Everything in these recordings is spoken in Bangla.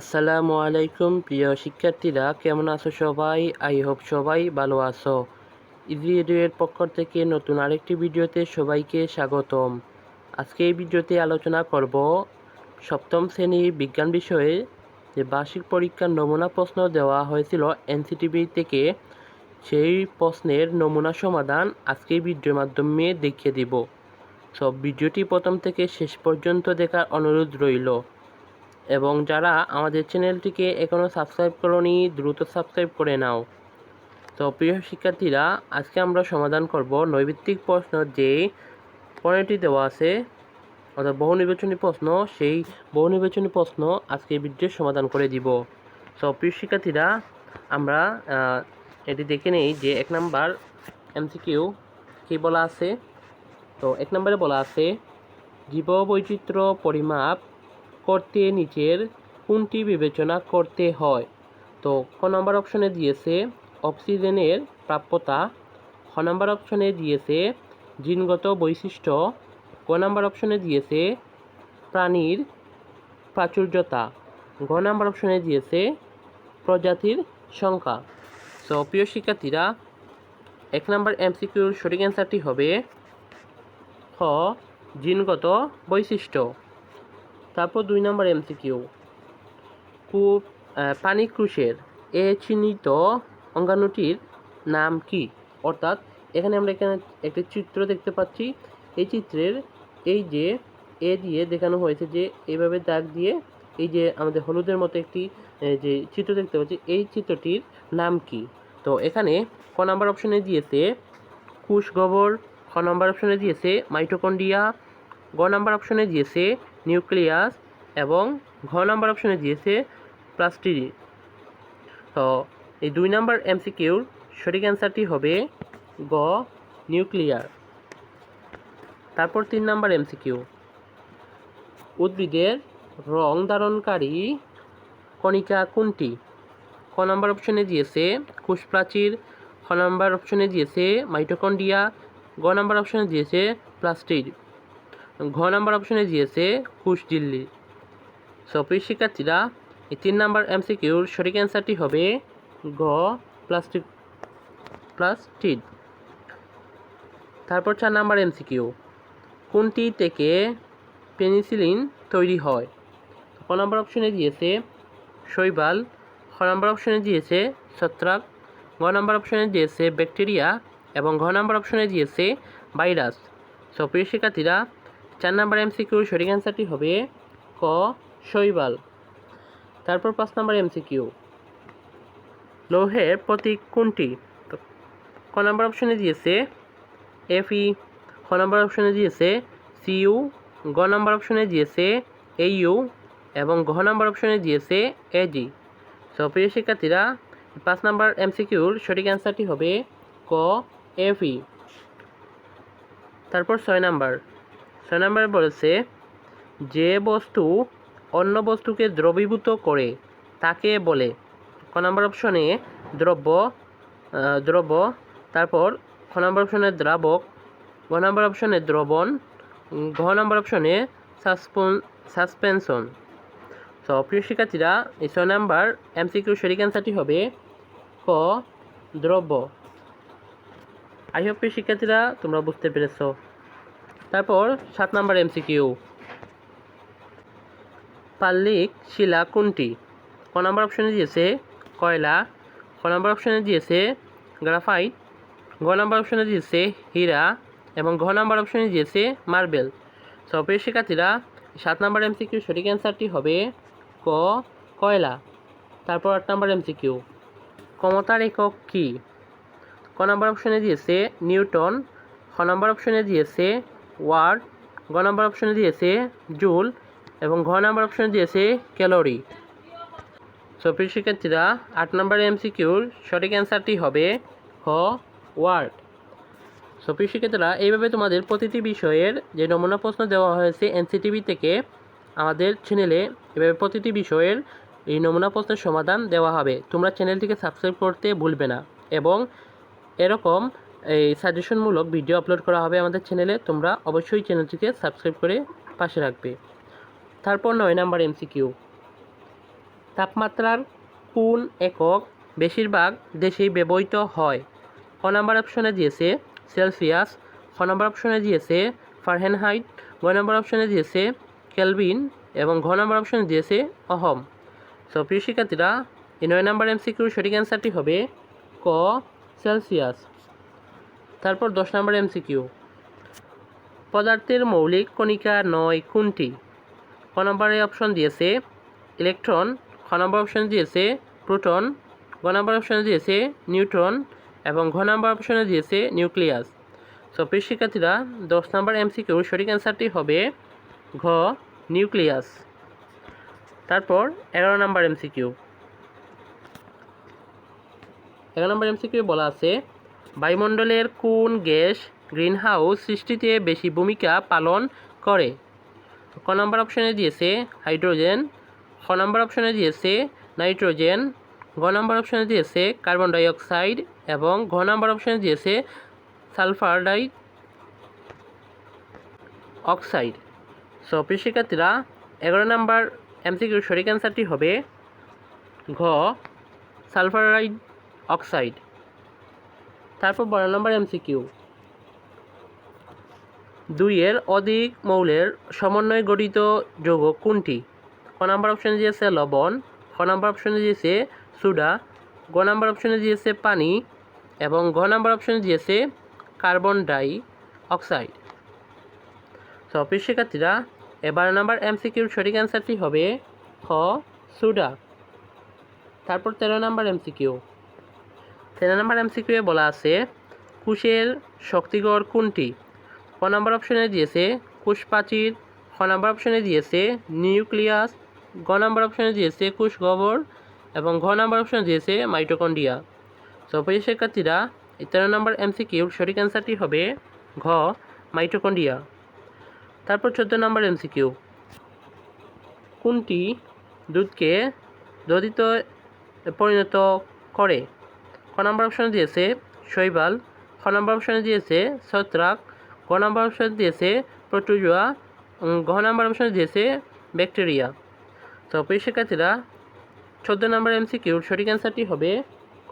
আসসালামু আলাইকুম, প্রিয় শিক্ষার্থীরা, কেমন আছো সবাই? আই হোপ সবাই ভালো আছো। ইজি এর পক্ষ থেকে নতুন আরেকটি ভিডিওতে সবাইকে স্বাগতম। আজকে এই ভিডিওতে আলোচনা করব সপ্তম শ্রেণির বিজ্ঞান বিষয়ে যে বার্ষিক পরীক্ষার নমুনা প্রশ্ন দেওয়া হয়েছিল এনসিটিভি থেকে, সেই প্রশ্নের নমুনা সমাধান আজকে ভিডিওর মাধ্যমে দেখিয়ে দিব। সব ভিডিওটি প্রথম থেকে শেষ পর্যন্ত দেখার অনুরোধ রইল। এবং যারা আমাদের চ্যানেলটিকে এখনও সাবস্ক্রাইব করনি, দ্রুত সাবস্ক্রাইব করে নাও। তো প্রিয় শিক্ষার্থীরা, আজকে আমরা সমাধান করব নৈবিত্তিক প্রশ্ন যে পনেরোটি দেওয়া আছে, অর্থাৎ বহু নির্বাচনী প্রশ্ন, সেই বহু নির্বাচনী প্রশ্ন আজকে ভিডিওর সমাধান করে দিব। তো প্রিয় শিক্ষার্থীরা, আমরা এটি দেখে নেই যে এক নাম্বার এমসিকিউ কী বলা আছে? তো এক নম্বরে বলা আছে, জীববৈচিত্র্য পরিমাপ করতে নিচের কোনটি বিবেচনা করতে হয়। তো ক নম্বর অপশনে দিয়েছে অক্সিজেনের প্রাপ্যতা। খ নম্বর অপশনে দিয়েছে জিনগত বৈশিষ্ট্য। ক নম্বর অপশনে দিয়েছে প্রাণীর প্রাচুর্যতা। ঘ নম্বর অপশনে দিয়েছে প্রজাতির সংখ্যা। তো, প্রিয় শিক্ষার্থীরা, এক নম্বর এমসিকিউর সঠিক অ্যান্সারটি হবে খ, জিনগত বৈশিষ্ট্য। তারপর দুই নম্বর এমসিকিউ আহ, পানি ক্রুশের। এ চিহ্নিত অঙ্গাণুটির নাম কি? অর্থাৎ এখানে আমরা এখানে একটি চিত্র দেখতে পাচ্ছি। এই চিত্রের এই যে এ দিয়ে দেখানো হয়েছে যে এইভাবে দাগ দিয়ে এই যে আমাদের হলুদের মতো একটি যে চিত্র দেখতে পাচ্ছি এই চিত্রটির নাম কি? তো এখানে ক নাম্বার অপশনে দিয়েছে কুশ গোবর খ নাম্বার অপশনে দিয়েছে মাইটোকন্ডিয়া গ নাম্বার অপশনে দিয়েছে নিউক্লিয়াস এবং ঘ নাম্বার অপশনে দিয়েছে প্লাস্টিডি। তো এই দুই নাম্বার এমসিকিউর সঠিক অ্যান্সারটি হবে গ, নিউক্লিয়ার। তারপর তিন নাম্বার এমসিকিউ। উদ্ভিদের রং ধারণকারী কণিকা কোনটি? ক নাম্বার অপশনে দিয়েছে কোষপ্রাচীর খ নাম্বার অপশনে দিয়েছে মাইটোকন্ডিয়া গ নাম্বার অপশনে দিয়েছে প্লাস্টিড। ঘ নাম্বার অপশনে দিয়েছে কুশ দিল্লি। সো প্রিয় শিক্ষার্থীরা, এই তিন নাম্বার এমসিকিউর সঠিক অ্যান্সারটি হবে গ প্লাস্টিক প্লাস্টিড তারপর চার নাম্বার এমসিকিউ কোনটি থেকে পেনিসিলিন তৈরি হয়? ক নাম্বার অপশনে দিয়েছে শৈবাল। খ নাম্বার অপশনে দিয়েছে ছত্রাক। গ নাম্বার অপশনে দিয়েছে ব্যাকটেরিয়া। এবং ঘ নাম্বার অপশনে দিয়েছে ভাইরাস। সো প্রিয় শিক্ষার্থীরা চার নাম্বার এমসিকিউর সঠিক অ্যান্সারটি হবে ক, শৈবাল। তারপর পাঁচ নাম্বার এমসিকিউ। লৌহের প্রতীক কোনটি? ক নাম্বার অপশনে দিয়েছে এফই খ নাম্বার অপশনে দিয়েছে সিইউ গ নাম্বার অপশনে দিয়েছে এইউ এবং ঘ নাম্বার অপশনে দিয়েছে এজি সো প্রিয় শিক্ষার্থীরা, পাঁচ নাম্বার এমসিকিউর সঠিক অ্যান্সারটি হবে ক এফই তারপর ছয় নাম্বার। ছয় নাম্বার বলেছে, যে বস্তু অন্য বস্তুকে দ্রবীভূত করে, তাকে বলে। ক নাম্বার অপশনে দ্রব্য দ্রব্য, তারপর খ নাম্বার অপশনে দ্রাবক, গ নাম্বার অপশনে দ্রবণ, ঘ নাম্বার অপশনে সাসপন, সাসপেনশন। তো, প্রিয় শিক্ষার্থীরা, এই ছয় নাম্বার এমসিকিউ সঠিক অ্যান্সারটি হবে ক, দ্রব্য। আই হোপ শিক্ষার্থীরা, তোমরা বুঝতে পেরেছ। তারপর সাত নাম্বার এমসিকিউ পাল্লিক, শিলা, কোনটি। ক নাম্বার অপশনে দিয়েছে কয়লা। খ নাম্বার অপশনে দিয়েছে গ্রাফাইট। গ নাম্বার অপশনে দিয়েছে হীরা। এবং ঘ নাম্বার অপশনে দিয়েছে মার্বেল। সো শিক্ষার্থীরা, সাত নাম্বার এমসিকিউ সঠিক অ্যান্সারটি হবে ক, কয়লা। তারপর আট নাম্বার এমসিকিউ ক্ষমতার একক কী? ক নাম্বার অপশনে দিয়েছে নিউটন। খ নাম্বার অপশনে দিয়েছে ওয়ার্ড গ নাম্বার অপশনে দিয়েছে জুল এবং ঘ নাম্বার অপশনে দিয়েছে ক্যালোরি। সো প্রিয় শিক্ষার্থীরা, আট নাম্বার এমসিকিউর সঠিক অ্যান্সারটি হবে হ ওয়ার্ড। সো প্রিয় শিক্ষার্থীরা, এইভাবে তোমাদের প্রতিটি বিষয়ের যে নমুনা প্রশ্ন দেওয়া হয়েছে এনসিটিভি থেকে আমাদের চ্যানেলে এভাবে প্রতিটি বিষয়ের এই নমুনা প্রশ্নের সমাধান দেওয়া হবে। তোমরা চ্যানেলটিকে সাবস্ক্রাইব করতে ভুলবে না এবং এরকম এই সাজেশনমূলক ভিডিও আপলোড করা হবে আমাদের চ্যানেলে তোমরা অবশ্যই চ্যানেলটিকে সাবস্ক্রাইব করে পাশে রাখবে। তারপর নয় নাম্বার এমসিকিউ তাপমাত্রার কোন একক বেশিরভাগ দেশেই ব্যবহৃত হয়? ক নাম্বার অপশনে দিয়েছে সেলসিয়াস খ নাম্বার অপশনে দিয়েছে ফারেনহাইট গ নাম্বার অপশনে দিয়েছে কেলভিন এবং ঘ নাম্বার অপশনে দিয়েছে অহম সো প্রিয় শিক্ষার্থীরা, এই নয় নাম্বার এমসিকিউর সঠিক অ্যান্সারটি হবে ক সেলসিয়াস তারপর দশ নাম্বার এমসিকিউ পদার্থের মৌলিক কণিকা নয় কোনটি? ক নম্বরে অপশন দিয়েছে ইলেকট্রন খ নম্বর অপশন দিয়েছে প্রোটন গ নম্বর অপশনে দিয়েছে নিউট্রন এবং ঘ নম্বর অপশনে দিয়েছে নিউক্লিয়াস সো প্রিয় শিক্ষার্থীরা, দশ নম্বর এমসিকিউর সঠিক অ্যান্সারটি হবে ঘ নিউক্লিয়াস তারপর এগারো নম্বর এমসিকিউ এগারো নম্বর এমসিকিউ বলা আছে বায়ুমণ্ডলের কোন গ্যাস গ্রিনহাউস সৃষ্টিতে বেশি ভূমিকা পালন করে? ক নম্বর অপশনে দিয়েছে হাইড্রোজেন, খ নম্বর অপশনে দিয়েছে নাইট্রোজেন, গ নম্বর অপশনে দিয়েছে কার্বন ডাইঅক্সাইড এবং ঘ নম্বর অপশনে দিয়েছে সালফার ডাই অক্সাইড। সো, প্রিয় শিক্ষার্থীরা, এগারো নম্বর এমসিকিউর সঠিক অ্যান্সারটি হবে ঘ সালফারাইড অক্সাইড। তারপর বারো নম্বর এমসিকিউ দুইয়ের অধিক মৌলের সমন্বয়ে গঠিত যৌগ কোনটি? ক নাম্বার অপশনে দিয়েছে লবণ, খ নাম্বার অপশনে দিয়েছে সুডা, গ নাম্বার অপশনে দিয়েছে পানি এবং ঘ নাম্বার অপশনে দিয়েছে কার্বন ডাই অক্সাইড। তো শিক্ষার্থীরা এবার নাম্বার এমসিকিউর সঠিক অ্যান্সারটি হবে খ, সুডা। তারপর তেরো নাম্বার এমসিকিউ তেরো নাম্বার এমসিকিউ বলা আছে, কুশের শক্তিগড় কোনটি? ক নাম্বার অপশনে দিয়েছে কুশ প্রাচীর খ নাম্বার অপশনে দিয়েছে, নিউক্লিয়াস। গ নাম্বার অপশনে দিয়েছে, কুশ গবর। এবং ঘ নাম্বার অপশনে দিয়েছে মাইটোকন্ডিয়া তো প্রিয় শিক্ষার্থীরা তেরো নম্বর এমসিকিউর সঠিক অ্যান্সারটি হবে ঘ মাইটোকন্ডিয়া তারপর চোদ্দ নম্বর এমসিকিউ কোনটি দুধকে দধিত পরিণত করে? ক নম্বর অপশনে দিয়েছে শৈবাল, খ নম্বর অপশনে দিয়েছে ছত্রাক, গ নম্বর অপশনে দিয়েছে প্রোটোজোয়া ঘ নম্বর অপশনে দিয়েছে ব্যাকটেরিয়া। তো প্রিয় শিক্ষার্থীরা, চোদ্দ নম্বর এমসিকিউর সঠিক অ্যান্সারটি হবে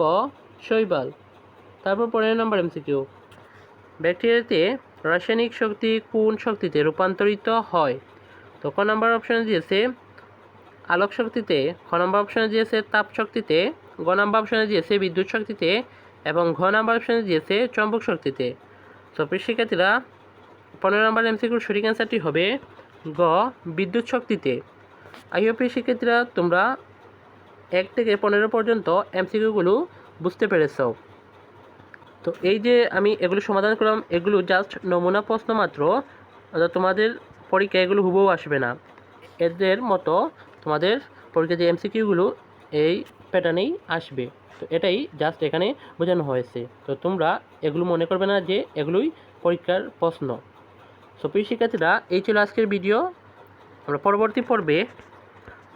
ক, শৈবাল। তারপর পনেরো নম্বর এমসিকিউ। ব্যাকটেরিয়াতে রাসায়নিক শক্তি কোন শক্তিতে রূপান্তরিত হয়? তো ক নম্বর অপশনে দিয়েছে আলোক শক্তিতে, খ নম্বর অপশনে দিয়েছে তাপ শক্তিতে গ নম্বর অপশনে দিয়েছে বিদ্যুৎ শক্তিতে এবং ঘ নম্বর অপশনে দিয়েছে চম্বক শক্তিতে। তো শিক্ষার্থীরা, পনেরো নম্বর এমসিকিউর সঠিক অ্যান্সারটি হবে গ, বিদ্যুৎ শক্তিতে। আইও প্রিয় শিক্ষার্থীরা, তোমরা এক থেকে পনেরো পর্যন্ত এমসিকিউগুলো বুঝতে পেরেছ। তো এই যে আমি এগুলো সমাধান করলাম, এগুলো জাস্ট নমুনা প্রশ্ন মাত্র, অর্থাৎ তোমাদের পরীক্ষা এগুলো হুবহু আসবে না। এদের মতো তোমাদের পরীক্ষা যে এমসিকিউগুলো এই প্যাটার্নেই আসবে। তো এটাই জাস্ট এখানে বোঝানো হয়েছে। তো তোমরা এগুলো মনে করবে না যে এগুলোই পরীক্ষার প্রশ্ন। সো প্রিয় শিক্ষার্থীরা, এই ছিল আজকের ভিডিও আমরা পরবর্তী পর্বে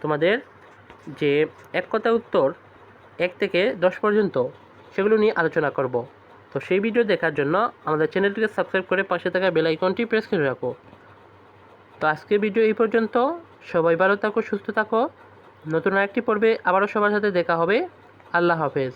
তোমাদের যে এক কথা উত্তর এক থেকে দশ পর্যন্ত সেগুলো নিয়ে আলোচনা করব। তো সেই ভিডিও দেখার জন্য আমাদের চ্যানেলটিকে সাবস্ক্রাইব করে পাশে থাকা বেল আইকনটি প্রেস করে রাখো। তো আজকের ভিডিও এই পর্যন্ত। সবাই ভালো থাকো, সুস্থ থাকো। নতুন আরেকটি পর্বে আবারও সবার সাথে দেখা হবে। আল্লাহ হাফেজ।